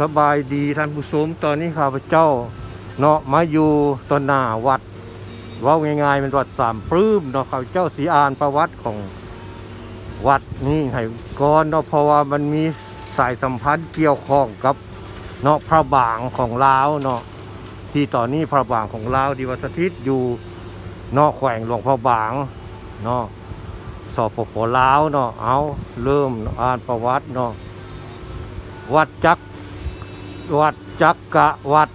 สบายดีท่านผู้ชมตอนนี้ข้าพเจ้าเนาะมาอยู่ตอนหน้าวัดว่าง่ายๆเป็นวัดสามปลื้มเนาะข้าพเจ้าสีอ่านประวัติของวัดนี้ให้ก่อนเนาะเพราะว่ามันมีสายสัมพันธ์เกี่ยวข้องกับเนาะพระบางของลาวเนาะที่ตอนนี้พระบางของลาวดีวัสถิตอยู่เนาะแขวงหลวงพระบางเนาะสอบปปลาวเนาะเอาเริ่มอ่านประวัติเนาะวัดจัก วัดจักกะวัด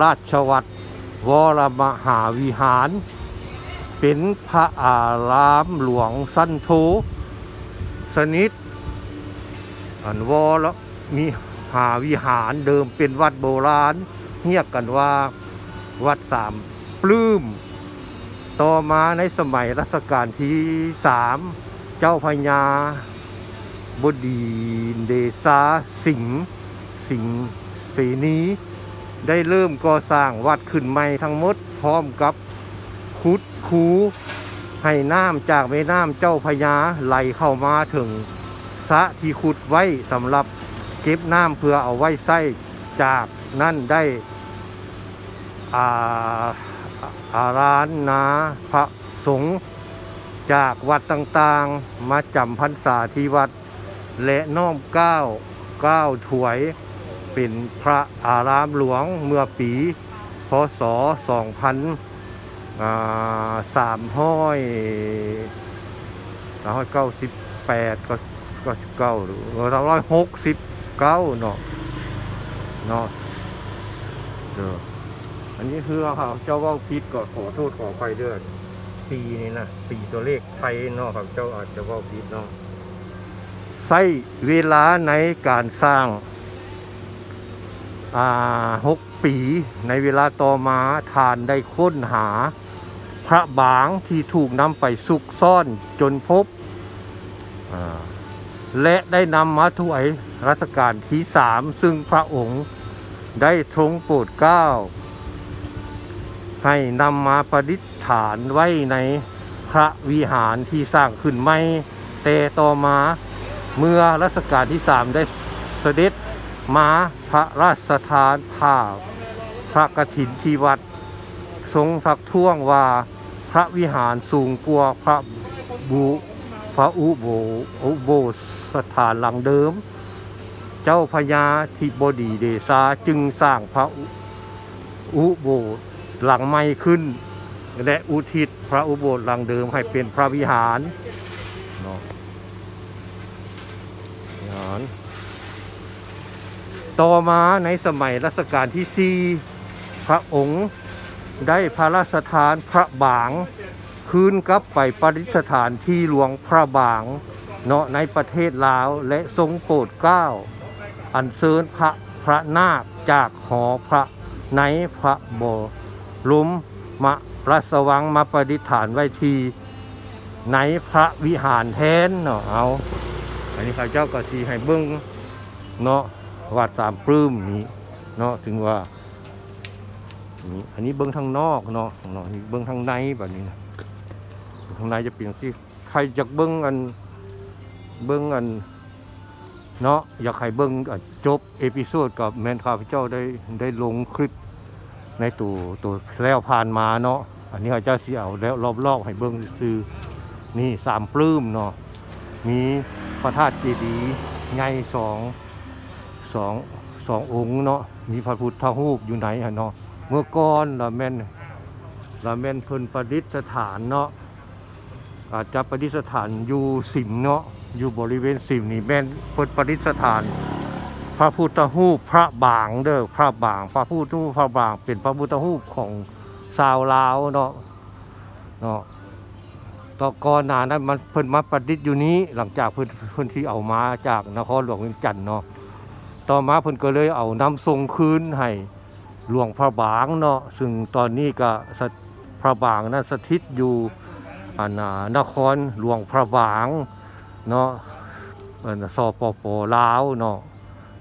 ราชวัดวรมหาวิหาร เป็นพระอารามหลวงสั้นโทสนิทอันวรมีหาวิหารเดิมเป็นวัดโบราณเรียกกันว่าวัดสามปลื้ม ต่อมาในสมัยรัชกาลที่สามเจ้าพญาบดีเดซาสิงห์สิงีนี้ได้เริ่มก่อสร้างวัดขึ้นใหม่ทั้งหมดพร้อมกับขุดคูให้น้ำจากแม่น้ำเจ้าพญาไหลเข้ามาถึงสะที่ขุดไว้สำหรับเก็บน้ำเพื่อเอาไว้ใช้จากนั่นได้อาอารานนาพระสงฆ์จากวัดต่างๆ มาจำพรรษาที่วัด และน้อมเก้าเก้าถวย เป็นพระอารามหลวงเมื่อปี พศ 2300สามห้อยสามห้อยเก้าสิบแปดก็ก็เก้าหรือสามร้อยหกสิบเก้าเนาะเนาะเด้ออันนี้คือครับเจ้าว่าพิษก็ขอโทษขอไฟเด้อปีนี้นะปีตัวเลขไทยเนาะครับเจ้าอาจจะว่าพิษเนาะใช้เวลาในการสร้าง หกปีในเวลาต่อมาทานได้ค้นหา พระบางที่ถูกนำไปซุกซ่อนจนพบ และได้นำมาถวายรัชกาลที่สามซึ่งพระองค์ได้ทรงโปรดเกล้า ให้นำมาประดิษฐานไว้ในพระวิหารที่สร้างขึ้นใหม่แต่ต่อมาเมื่อรัชกาลที่สามได้เสด็จ มาพระราชทานผ้าพระกฐินที่วัด ทรงทักท้วงว่าพระวิหารสูงกว่าพระบุพระอุโบอุโบสถานหลังเดิม เจ้าพญาธิบดีเดชาจึงสร้างพระอุโบสถหลังใหม่ขึ้น และอุทิศพระอุโบสถหลังเดิมให้เป็นพระวิหารเนาะวิหาร ต่อมาในสมัยรัชกาลที่สี่พระองค์ได้พระราชทานพระบาง คืนกลับไปประดิษฐานที่หลวงพระบาง เนาะในประเทศลาวและทรงโปรดเกล้า อันเชิญพระพระนาคจากหอพระในพระบรมมราชวังมาประดิษฐานไว้ที่ในพระวิหารแทนเนาะเอา อันนี้ข้าเจ้าก็สีให้เบิ้งเนาะ วัดสามปลื้มนี้เนาะถึงว่านี่อันนี้เบิ้องทางนอกเนาะเนาะนี่เบิ้องทางในแบบนี้นะทางในจะเป็นอย่างที่ใครอยากเบิ้องอันเบิ้องอันเนาะอยากให้เบิ้อันจบเอพิโซดกับแมนข้าพเจ้าได้ได้ลงคลิปในตัวตัวแล้วผ่านมาเนาะอันนี้ข้าเจ้าสิเอาแล้วรอบๆให้เบิ้องคือนี่สามปลื้มเนาะมีพระธาตุเจดีย์ใหญ่สอง สองสององค์เนาะมีพระพุทธรูปอยู่ไหนฮะเนาะเมื่อก่อนละแม่นละแม่นเพิ่นประดิษฐานเนาะอาจจะประดิษฐานอยู่สิมเนาะอยู่บริเวณสิมนี่แม่นเพิ่นประดิษฐาน พระพุทธรูปพระบางเด้อพระบาง พระพุทธรูปพระบางเป็นพระพุทธรูปของชาวลาวเนาะเนาะต่อก่อนหน้านั้นมันเพิ่นมาประดิษฐ์อยู่นี้หลังจากเพิ่นเพิ่นที่เอามาจากนครหลวงเวียงจันทน์เนาะ ต่อมาเพิ่นก็เลยเอาน้ำทรงคืนให้หลวงพระบางเนาะซึ่งตอนนี้ก็พระบางนั้นสถิตอยู่อันน่ะนครหลวงพระบางเนาะอันน่ะสปปลาวเนาะ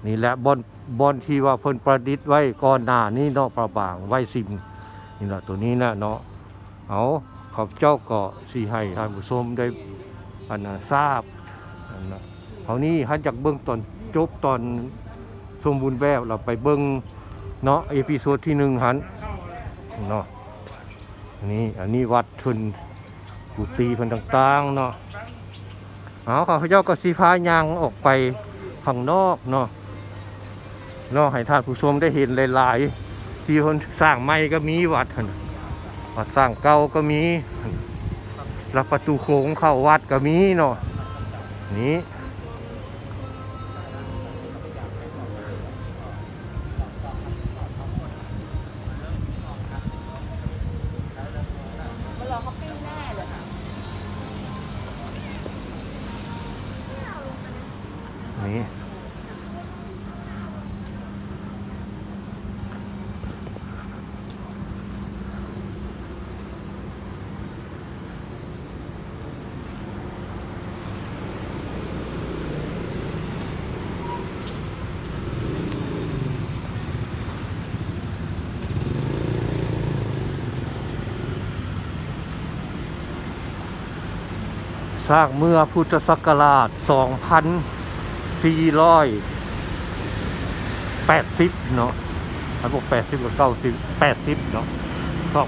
นี่แหละบอนบอนที่ว่าเพิ่นประดิษฐ์ไว้ก่อนหน้านี้เนาะพระบางไว้สิมนี่แหละตัวนี้นะเนาะเอาขอบเจ้าก็สิให้ท่านผู้ชมได้อันน่ะทราบอันน่ะเขานี้ฮันจากเบื้องตอนจบตอน สมบูรณ์แบบเราไปเบิ่งเนาะเอพิโซดที่หนึ่งหันเนาะอันนี้อันนี้วัดทุนกุฏิเพิ่นต่างๆเนาะเอาข้าพเจ้าก็สิพายางออกไปข้างนอกเนาะเนาะให้ท่านผู้ชมได้เห็นหลายๆ ที่คนสร้างใหม่ก็มีวัดนะวัดสร้างเก่าก็มีแล้วประตูโค้งเข้าวัดก็มีเนาะนี่มัน hopping. สร้างเมื่อพุทธศักราช 2480 เนาะอันบอก80กับ90 80 เนาะ 2480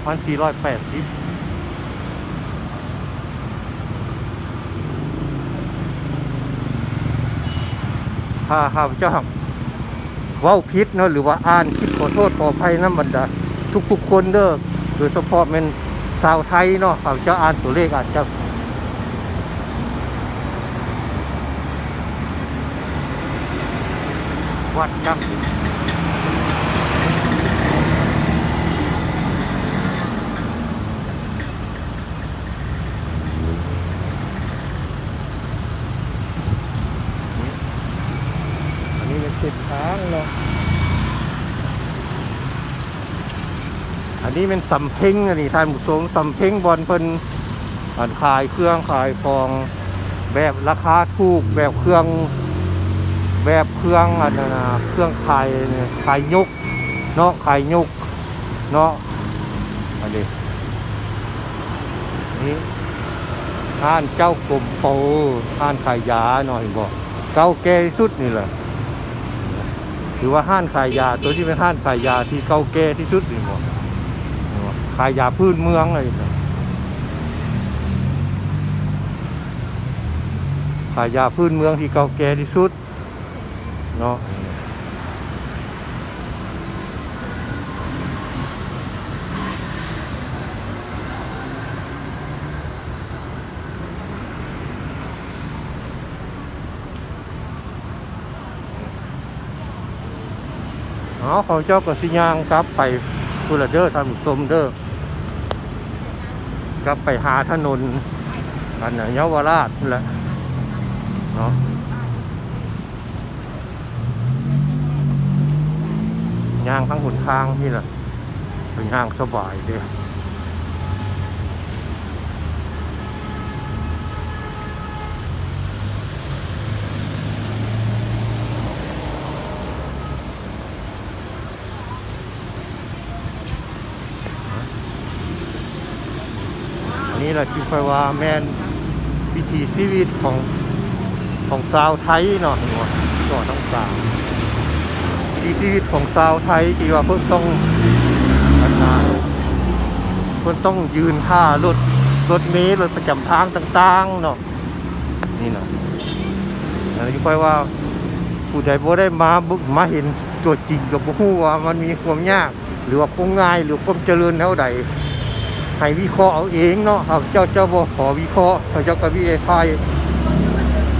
ถ้าข้าพเจ้าเว้าพิษเนาะหรือว่าอ่านคิดขอโทษขออภัยน้ำบรรดาทุกๆคนเด้อโดยเฉพาะเป็นชาวไทยเนาะข้าพเจ้าอ่านตัวเลขอาจจะ วัดครับ อันนี้เป็นส้นทางเนาะอันนี้เป็นสำเพ็งอันนี้ท่านผู้ชมสำเพ็งบอลเพิ่นขายเครื่องขายของแบบราคาถูกแบบเครื่อง แบบเครื่องอันนั้นะเครื่องขายเนี่ยขายยกเนาะไขายยกเนาะอันนี้นี่ห้านเจ้ากลมโตห้านขายยาหน่อยบอกเก่าแก่ที่สุดนี่แหละหรือว่าห้านขายยา ตัวที่เป็นห้านขายยาที่เก่าแก่ที่สุดนี่บอกขายยาพื้นเมืองอะไรนะขายยาพื้นเมืองที่เก่าแก่ที่สุด เนาะเอาเขาเจ้าก็สิย่างกลับไปพุละเด้อท่านผู้ชมเด้อกลับไปหาถนนอันน่ะเยาวราชแหละเนาะ ย่างทั้งหนทางนี่แหละเป็นย่างสบายเด้อันนี้แหละค่อยว่าแมนวิถีชีวิตของของชาวไทยเนาะเห็นบ่ก็ทั้งสามวิถี ชีวิตของชาวไทยที่ว่าเพิ่นต้องนาเพิ่นต้องยืนท่ารถรถเมล์รถประจำทางต่างๆเนาะนี่เนาะอันนี้ค่อยว่าผู้ใดบ่ได้มาบึกมาเห็นตัวจริงก็บ่ฮู้ว่ามันมีความยาก หรือว่าความง่ายหรือความเจริญแนวใดให้วิเคราะห์เอาเองเนาะหาเจ้าเจ้าบ่ขอวิเคราะห์เจ้าก็วิเคราะห์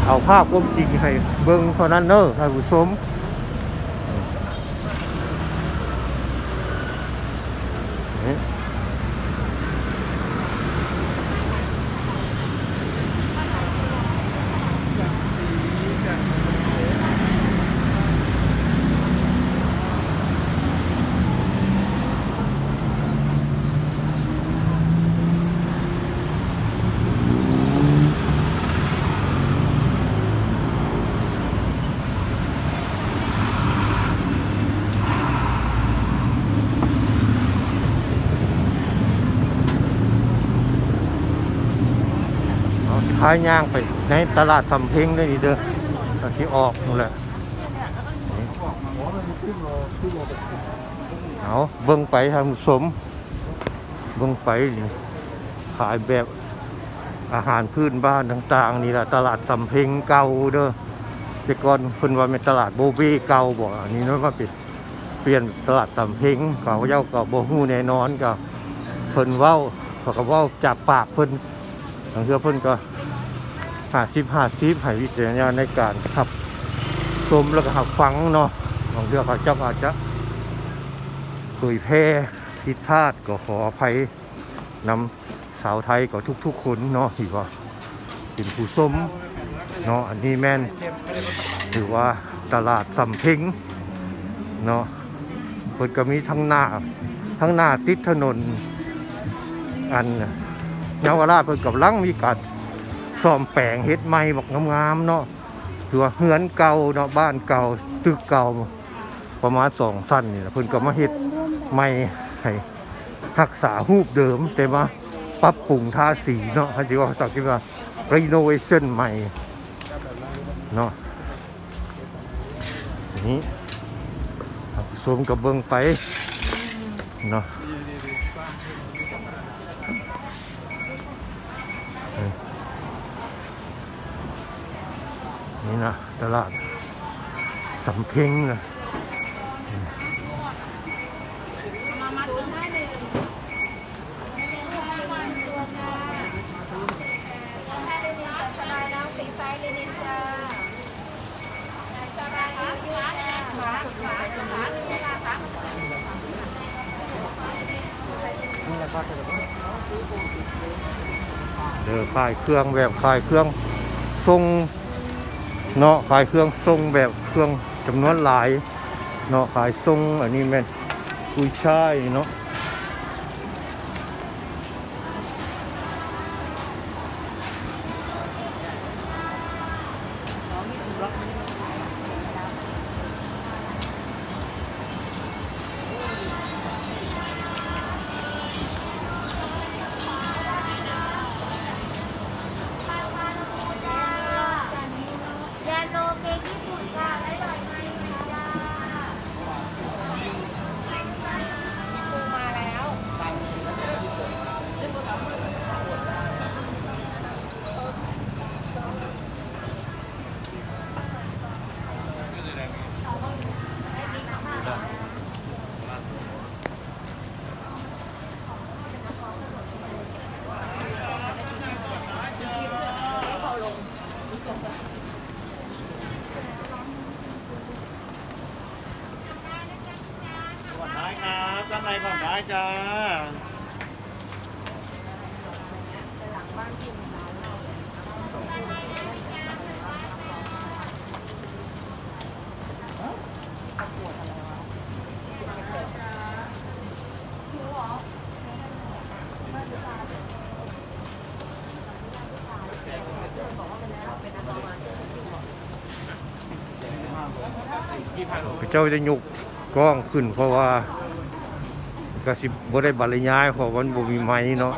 เอาภาพความจริงให้เบิ่งเท่านั้นเด้อท่านผู้ชม เอายย่างไปในตลาดสำเพ็งได้นี่เด้อตอนที่ออกนู่นแหละเอาเบิ่งไปทางผู้ชมเบิ่งไปนี่ขายแบบอาหารพื้นบ้านต่าง ๆ นี่แหละตลาดสำเพ็งเก่าเด้อแต่ก่อนเพิ่นว่าเป็นตลาดโบเบ้เก่าบ่อันนี้นาะว่าป็นเปลี่ยนตลาดสำเพ็งเก่าเจ้าก็บ่ฮู้แน่นอนก็เพิ่นเว้าเขาก็เว้าจากปากเพิ่นบางเทื่อเพิ่นก็ 50 50ให้วิจารณญาณในการขับชมแล้วก็หับฟังเนาะบางเทื่อเขาเจ้าอาจจะเผยแพร่ผิดพลาดก็ขออภัยนำสาวไทยก็ทุก ๆ คนเนาะที่ว่าเป็นผู้ส้มเนาะอันนี้แม่นหรือว่าตลาดสำเพ็งเนาะเพิ่นก็มีทั้งหน้าทั้งหน้าติดถนนอันเยาวราชเพิ่นกับลังมีการ ซ่อมแปลงเฮ็ดใหม่บอกงามๆเนาะถือว่าเฮือนเก่าเนาะบ้านเก่าตึกเก่าประมาณสองสั้นนี่แหละเพิ่นก็มาเฮ็ดใหม่ให้รักษารูปเดิม แต่ว่าปรับปรุงทาสีเนาะเขาสิว่าสักที่ว่า renovation ใหม่เนาะนนี้สมกับเบิ่งไปเนาะ นี่นะตลาดสำเพ็งนะเรนินจัดสบายน้องสีไซส์เรนินจ้ายวาขวาขวาเวลาค่ะเด้อขายเครื่องแบบขายเครื่องทรง เนาะขายเครื่องทรงแบบเครื่องจำนวนหลายเนาะขายทรงอันนี้แม่นกุยช่ายเนาะ เจ้าจะยกกล้องขึ้น เพราะว่าก็สิบ่ได้บรรยายเพราะมันบ่มีไม้เนาะ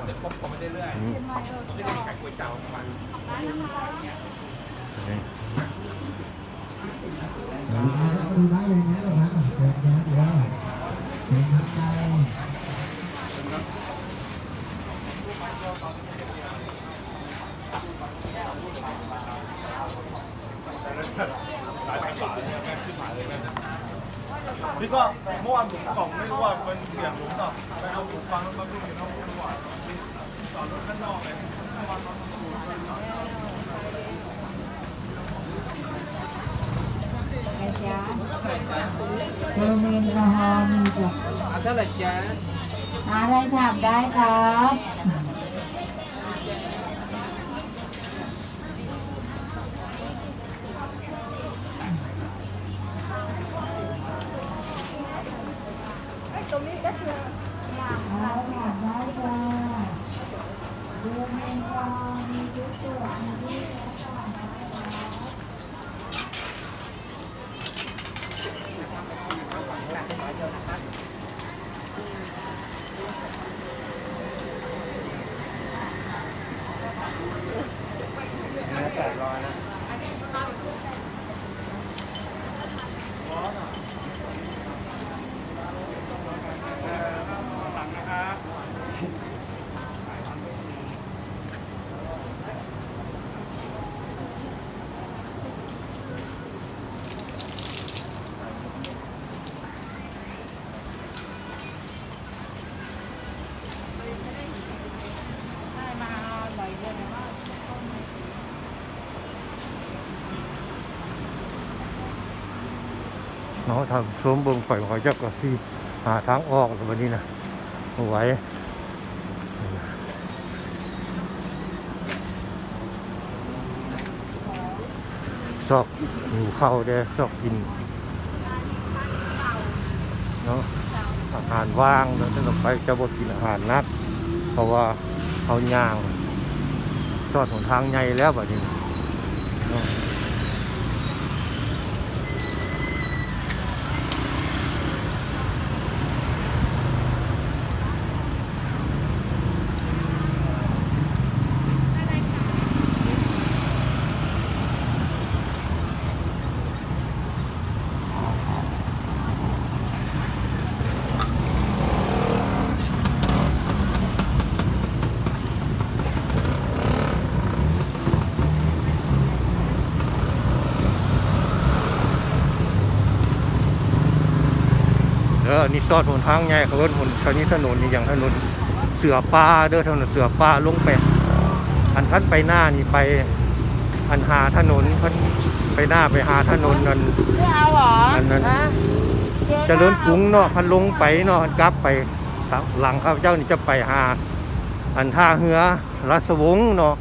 เนี่ก็เมื่อวานผมกล่องไม่รู้ว่ามันเสียงผมต่อไปเอาหูฟังมาพูดกันเอาหูฟังจอดรถข้างนอกเลยเบอร์เมนกอฮอล์มีจ้ะเท่าไหร่จ๊ะอะไรถามได้ครับ อะไรถามได้จ้ะเบอร์เมนกอฮอล์มีทุกตัวมีที่แล้วก่อนนะครับ แปดร้อยนะ เนาะทางชมเบิ่งไปเขาจะก็ที่หาทางออกแล้ววันนี้นะเอาไว้ชอบหิวข้าวเด้ชอบกินเนาะอาหารว่างแล้วถ้าเราไปจะบ่กินอาหารนัก เพราะว่าเขาย่างชอดหนทางใหญ่แล้วแบบนี้ เออนี่ซอดหนทางใหญ่เขาเอิ้นหนทางนี้ถนนนี่อย่างถนนเสือป่าเด้อถนนเสือป่าลงไปอันพันไปหน้านี่ไป อันหาถนนพันไปหน้าไปหาถนนนั่นไม่เอาหรออันนั้นฮะเจริญกรุงเนาะพันลงไปเนาะกลับไปครับหลังข้าพเจ้านี่จะไปหา อันท่าเหือรัศวงศ์เนาะ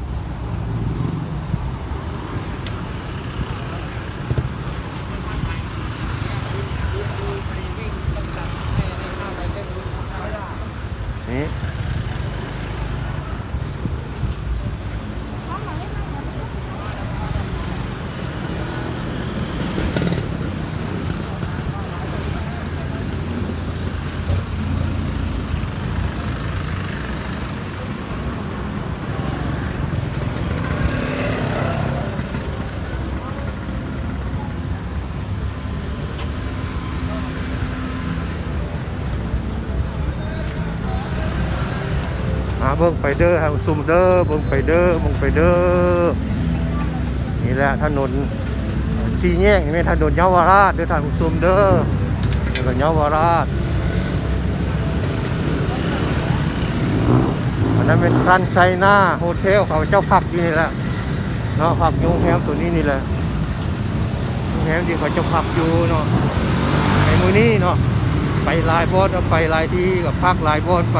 เบิ่งไปเด้อหาซุ่มเด้อเบิ่งไปเด้อเบิ่งไปเด้อนี่แหละถนนสี่แยกนี่แม่ถนนเยาวราชเด้อทานผู้ชมเด้อแล้วก็เยาวราชอันนั้นเป็นรันไซน่าโฮเทลเขาเจ้าพักที่นี่แหละเนาะพักยูโรงแรมตัวนี้นี่แหละโรงแรมที่เขาเจ้าพักอยู่เนาะในมือนี้เนาะไปลายบอนไปลายที่กับพักลายบอนไป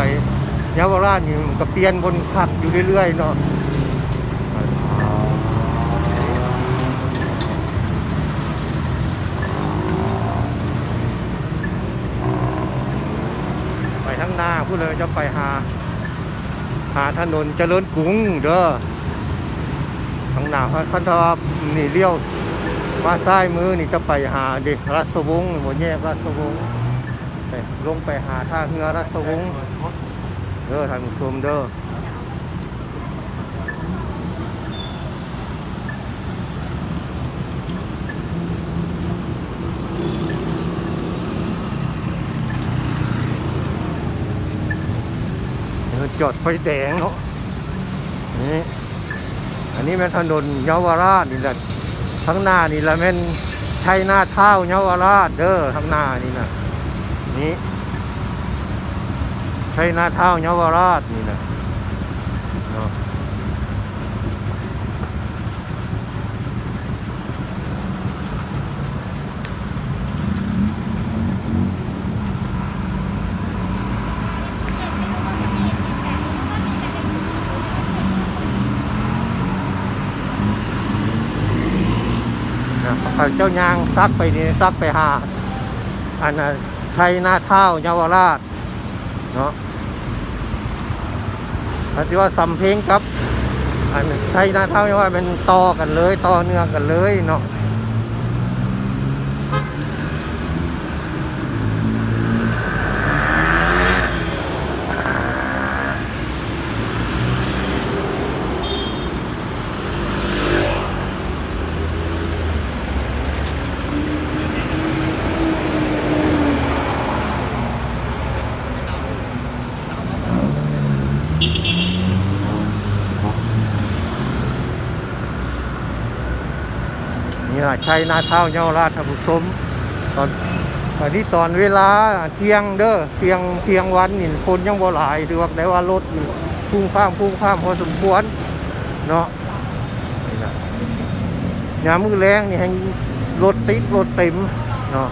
ยาวราชนี่มันก็เปลี่ยนบนพักอยู่เรื่อยๆเนาะไปทั้งหน้าพูดเลยจะไปหา หาถนนเจริญกรุงเด้อทางหน้าคันทอบนี่เลี้ยวมาซ้ายมือนี่จะไปหาเด็กรัศวงศ์หัวแยกรัศวงศ์ลงไปหาท่าเรือรัศวงศ์ ด้อท่านผู้ชมเด้อเดี๋ยวจอดไฟแดงเนาะนี่อันนี้เป็นถนนเยาวราชนี่แหละข้งหน้านี่แหละเป็นชัยนาท้าวเยาวราชเด้อข้งหน้านี่นะนี่ ชัยนาทาวน์เยาวราชนี่นะเนาะเขาเจ้ายางซักไปนี่ซักไปหาอันน่ะชัยนาทาวน์เยาวราช เนาะอันที่ว่าสำเพลงครับ อันชัยนาทาวน์เยาว่าเป็นต่อกันเลย ต่อเนื่องกันเลยเนาะ ชัยนาทาวเยาวราชท่านผู้ชมตอนตอนนี้ตอนเวลาเที่ยงเด้อเที่ยงเที่ยงวันนี่คนยังบ่หลายถือว่าได้ว่ารถพุ่งข้ามพุ่งข้ามพอสมควรเนาะนี่นะยามมือแรงนี่แห่งรถติดรถเต็มเนาะ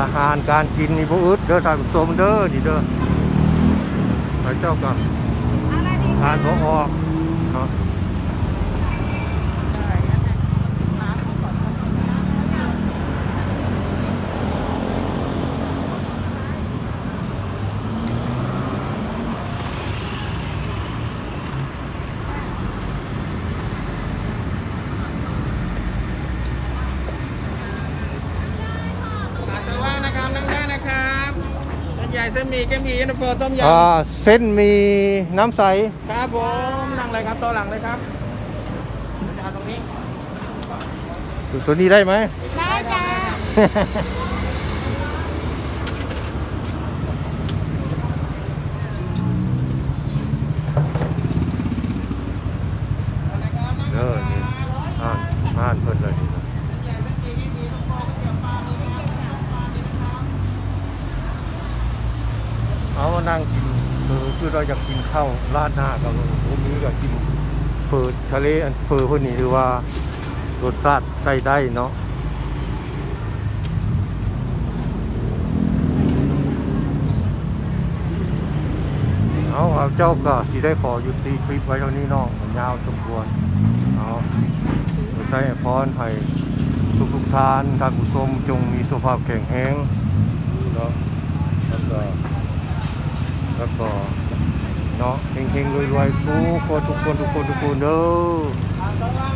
อาหารการกินนี่บ่อึดเด้อท่านผู้ชมเด้อนี่เด้อพระเจ้าก็อะไรดีทานบ่ออกเนาะขาตัวว่างนะครับนั่งได้นะครับเส้นใหญ่เส้นหมี่แกงหมี่เย็นตาโฟต้มยอ่าเส้นมีน้ำใสำครับผมนั่งเลยครับโต๊ะหลังเลยครับจะเอาตรงนี้ตัวนี้ได้ไหม ได้จ้า เด้อนี่อ่านอ่านเพิ่นเลยนี่นะเอามา นั่งกินเออคือเราอยากกินข้าวราดหน้ากับผมนี้ก็กินเฟอทะเลอันเฟอพิ่นนี่คือว่ารสชาติได้ได้เนาะเอาเอาเจ้าก็สิได้ขอหยุดติคลิปไว้เท่านี้เนาะมันยาวสมควรเอาใช้พรให้ทุกทุกทานท่านผู้ชมจงมีสุขภาพแข็งแรงเนาะแล้วก็ แล้วก็เนาะเฮงๆรวยๆทุกคนทุกคนทุกคนทุกคนเด้อ